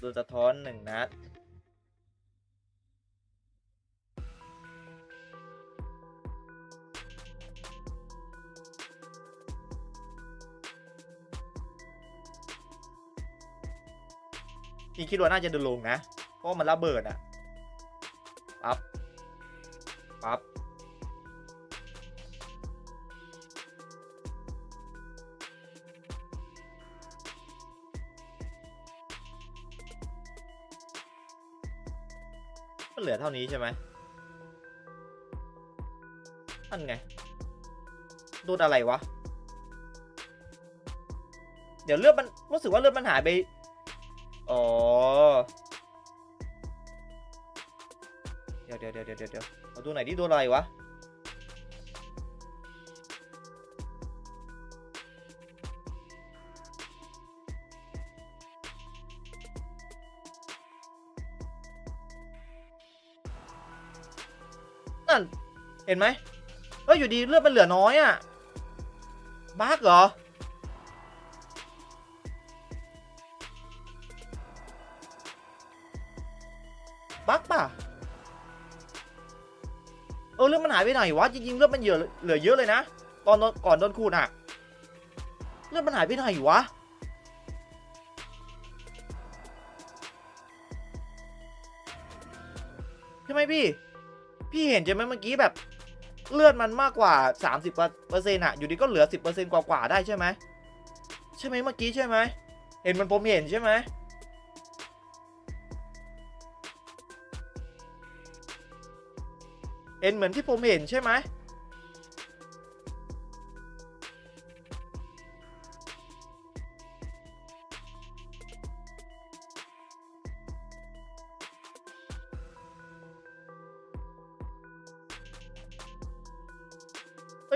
โดนสะท้อนหนึ่งนัดพี่คิดว่าน่าจะเดินลงนะ เพราะมันระเบิดอะปั๊บ ปั๊บ มันเหลือเท่านี้ใช่ไหมนั่นไงโดอะไรวะ เดี๋ยวเลือดมันรู้สึกว่าเลือดมันหายไป อ๋อ เดี๋ยวเดี๋ยวเดี๋ยวเดี๋ยวเดี๋ยวเอาดูไหนดิดูอะไรวะ นั่น เห็นไหมเฮ้ยอยู่ดีเลือดมันเหลือน้อยอะบั๊กเหรอ บั๊กป่ะ เออเลือดมันหายไปไหนวะ จริงๆเลือดมันเหลือเหลือเยอะเลยนะ ตอนก่อนโดนขูดอะเลือดมันหายไปไหนวะใช่ไหมพี่ พี่เห็นใช่ไหมเมื่อกี้แบบเลือดมันมากกว่า 30เปอร์เซ็นต์อะอยู่ดีก็เหลือ 10เปอร์เซ็นต์กว่าๆได้ใช่ไหมใช่ไหมเมื่อกี้ใช่ไหมเห็นมันผมเห็นใช่ไหมเห็นเหมือนที่ผมเห็นใช่ไหม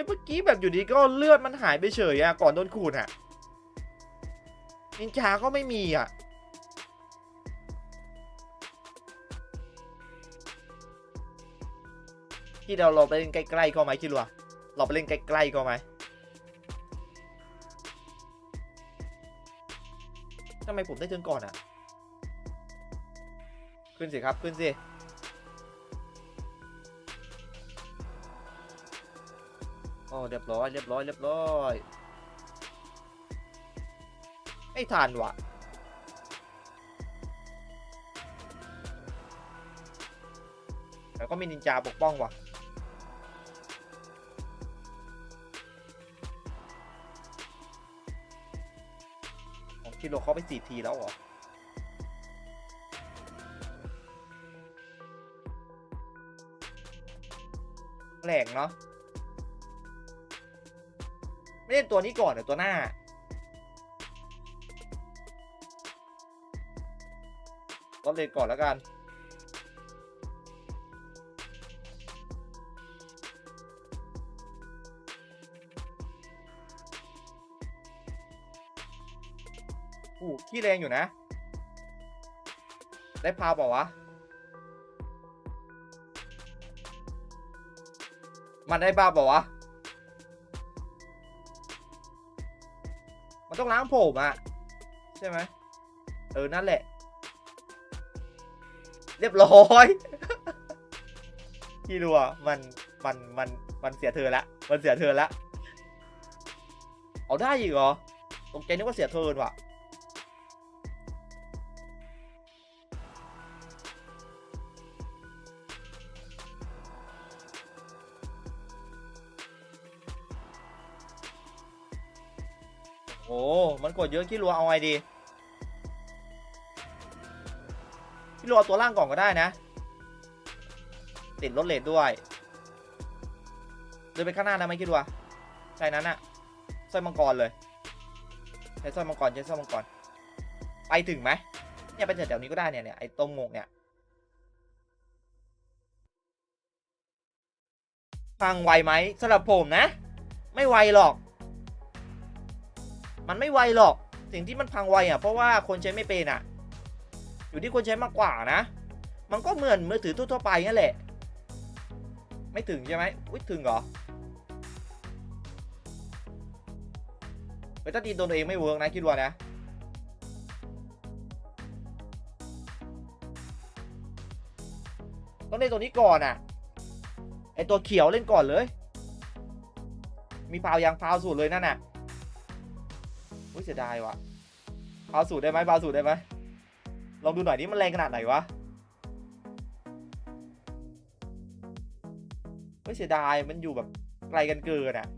เมื่อกี้แบบอยู่ดีก็เลือดมันหายไปเฉยอะก่อนโดนขูดอะนินจาก็ไม่มีอะที่เราเราไปเล่นใกล้ๆเขาไหมคิดว่าเราไปเล่นใกล้ๆเขาไหมทำไมผมได้เทิร์นก่อนอะขึ้นสิครับขึ้นสิ อ้เรียบร้อยเรียบร้อยเรียบร้อยไม่ทันวะแต่ก็มีนินจาปกป้องวะของคิโลเขาไปสี่ทีแล้วเหรอแหลกเนาะ ไม่เล่นตัวนี้ก่อนเดี๋ยวตัวหน้า ก็เล่นก่อนแล้วกันอู้ขี้แรงอยู่นะ ได้พาเปล่าวะ มันได้บ้าเปล่าวะ มันต้องล้างผมอะใช่ไหมเออ นั่นแหละ เรียบร้อยพี่รัวมันมันมันมันเสียเธอละมันเสียเธอละเอาได้อีกเหรอตกใจนึกว่าเสียเธอว่ะ กดเยอะขี้รัวเอาไงดีขี้รัวตัวล่างก่อนก็ได้นะ ติดรถเลดด้วยเดินไปข้างหน้านะไม่คิดว่าใช่นั้นอะสร้อยมังกรเลยใช้สร้อยมังกรใช้สร้อยมังกรไปถึงไหมเนี่ยไปแถวนี้ก็ได้เนี่ยเนี่ยไอ้ตรงงกเนี่ยพังไวไหมสำหรับผมนะ ไม่ไวหรอก มันไม่ไวหรอก สิ่งที่มันพังไวอะเพราะว่าคนใช้ไม่เป็นอะ อยู่ที่คนใช้มากกว่านะ มันก็เหมือนมือถือทั่วไปนั่นแหละ ไม่ถึงใช่ไหมอุ้ยถึงเหรอเฮ้ยถ้าตีตัวเองไม่เวิร์กนะคิดว่านะต้องเล่นตัวนี้ก่อนอะไอตัวเขียวเล่นก่อนเลย มีพาวยางพาวสุดเลยนั่นแหละ อุ้ยเสียดายว่ะพาสูตรได้ไหมพาสูตรได้ไหมลองดูหน่อยนี่มันแรงขนาดไหนวะเฮ้ยเสียดายมันอยู่แบบไกลกันเกินอะ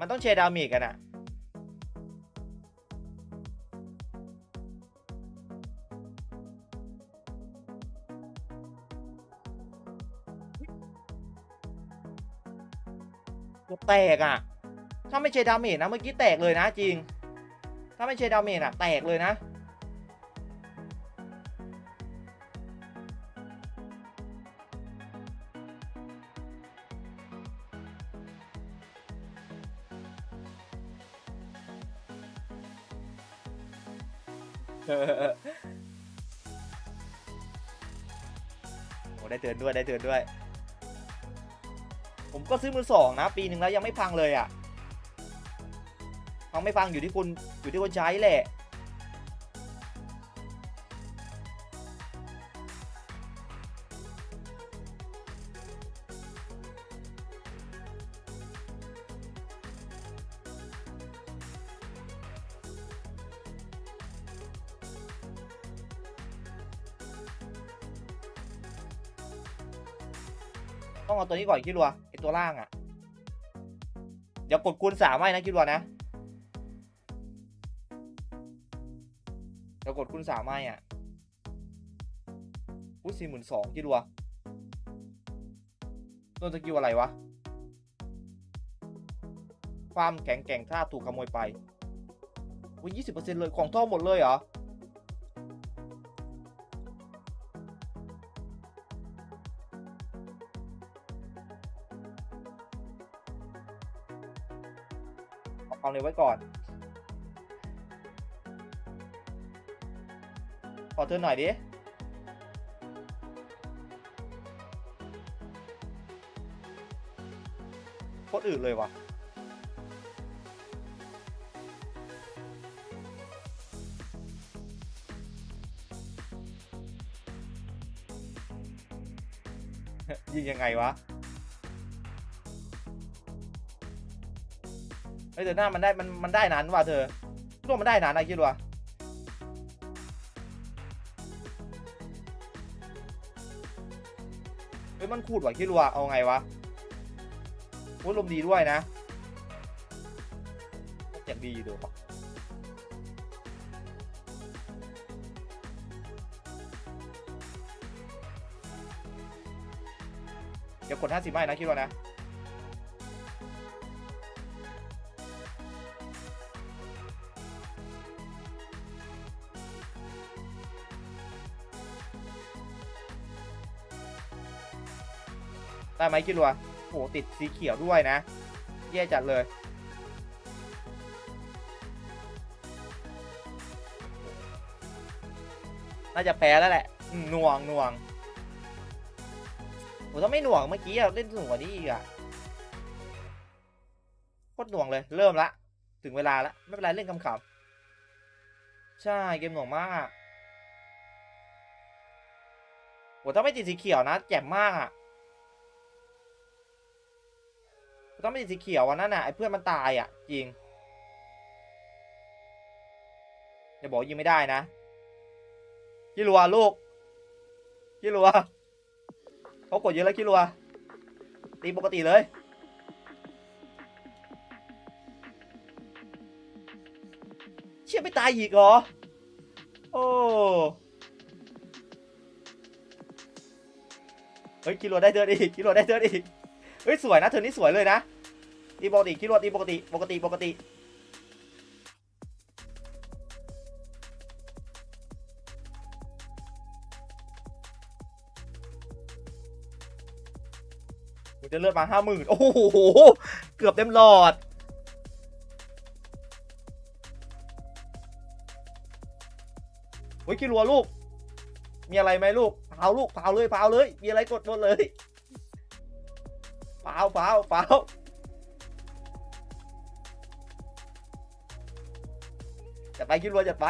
มันต้องเชร์ดามิกันอะ ตัวแตกอะ ถ้าไม่ใช่ดาเมจนะเมื่อกี้แตกเลยนะจริง ถ้าไม่ใช่ดาเมจอะแตกเลยนะโอ้ได้เตือนด้วยได้เตือนด้วย ผมก็ซื้อมือสองนะ ปีหนึ่งแล้วยังไม่พังเลยอะ่ะพังไม่พังอยู่ที่คุณอยู่ที่คนใช้แหละ ต้องเอาตัวนี้ก่อนคิดรัวไอตัวล่างอะ่ะ เดี๋ยวกดคูณสามไว้นะคิดรัวนะเดี๋ยวกดคูณสามไว้อะอุ้สี่หมื่นสองคิดรัวตัวสกิลอะไรวะ ความแข็งแกร่งถ้าถูกขโมยไปอุ้ยยี่สิบเปอร์เซ็นต์เลยของท่อหมดเลยเหรอ ความเร็วไว้ก่อน ขอเธอหน่อยดิโคตรอื่นเลยว่ะยิงยังไงวะ ฮ้ยแต่หน้ามันได้มันมันได้นานว่ะเธอตัวมันได้นานอะไรคิดวะเฮ้ยมันขูดว่ะคิดวะเอาไงวะพูดลมดีด้วยนะอยากดีอยู่ดูปะเดี๋ยวกดห้าสิบไม่นะคิดว่านะ ได้ไหมคิดว่าโหติดสีเขียวด้วยนะ แย่จัดเลยน่าจะแพ้แล้วแหละหน่วงหน่วงโหถ้าไม่หน่วงเมื่อกี้อะเล่นสูงกว่านี้อีกอะโคตรหน่วงเลย เริ่มละ ถึงเวลาละไม่เป็นไรเล่นคำๆใช่เกมหน่วงมากโหถ้าไม่ติดสีเขียวนะแจ่มมากอะ ถ้าไม่ติดสีเขียววันนั้นน่ะไอ้เพื่อนมันตายอะจริงอย่าบอกยิงไม่ได้นะคิรัวลูกคิรัวเขากดเยอะแล้วคิรัวตีปกติเลยเชี่ยไม่ตายอีกเหรอโอ้เฮ้ยคิรัวได้เดินอีกคิรัวได้เดินอีกเฮ้ยสวยนะเธอนี่สวยเลยนะ ตีปกติคิรัวตีปกติปกติปกติกูจะเลือดมาห้าหมื่นโอ้โหเกือบเต็มหลอดเฮ้ยคิรัวลูก มีอะไรไหมลูกเผาลูกเผาเลยเผาเลย มีอะไรกดหมดเลยเผาเผาเผา จะไปคิรัวจะไป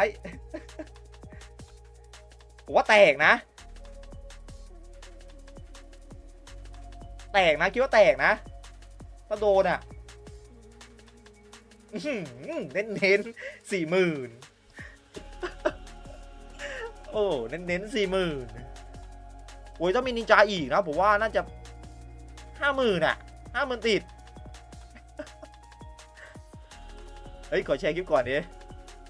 ผมว่าแตกนะ แตกนะคิดว่าแตกนะถ้าโดนอะเน้นเน้นสี่หมื่นโอ้เน้นเน้นสี่หมื่นโอ้ยต้องมีนินจาอีกนะผมว่าน่าจะห้าหมื่นอะห้าหมื่นติด เฮ้ยขอแชร์คลิปก่อนดิ